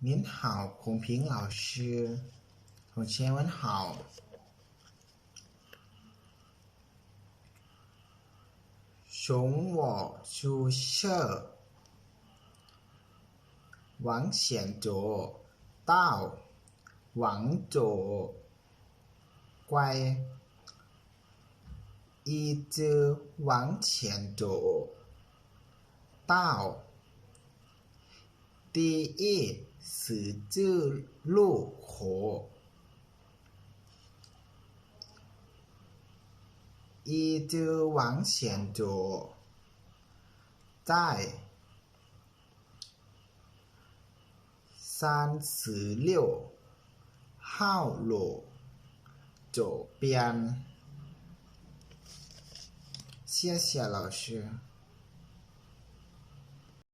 您好，孔平老师，同学们好。从我宿舍往前走到往左拐，一直往前走到第一十字路口，一直往前走，在三十六号路左边。谢谢老师。